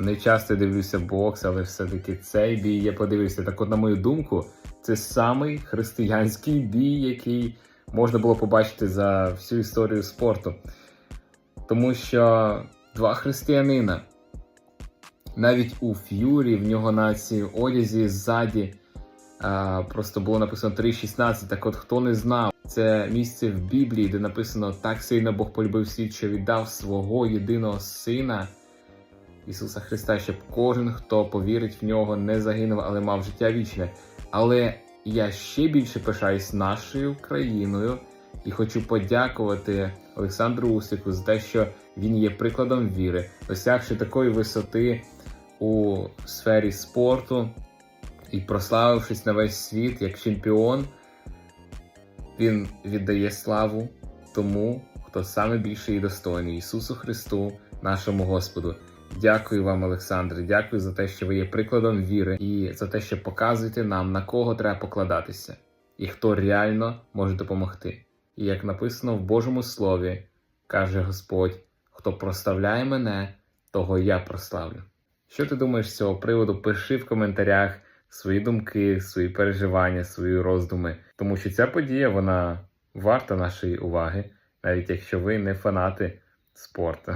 не часто дивлюся бокс, але все-таки цей бій я подивився. Так, от, на мою думку, це самий християнський бій, який можна було побачити за всю історію спорту. Тому що два християнина, навіть у Ф'юрі, в нього на цій одязі ззаді а, просто було написано 3.16. Так от хто не знав, це місце в Біблії, де написано так сильно Бог полюбив світ, що віддав свого єдиного сина Ісуса Христа, щоб кожен, хто повірить в нього, не загинув, але мав життя вічне. Але я ще більше пишаюсь нашою країною і хочу подякувати Олександру Усику за те, що він є прикладом віри, досягши такої висоти у сфері спорту і прославившись на весь світ як чемпіон, він віддає славу тому, хто саме більше і достойний Ісусу Христу, нашому Господу. Дякую вам, Олександре. Дякую за те, що ви є прикладом віри і за те, що показуєте нам, на кого треба покладатися, і хто реально може допомогти. І як написано в Божому Слові, каже Господь: хто прославляє мене, того я прославлю. Що ти думаєш з цього приводу? Пиши в коментарях свої думки, свої переживання, свої роздуми, тому що ця подія вона варта нашої уваги, навіть якщо ви не фанати спорту.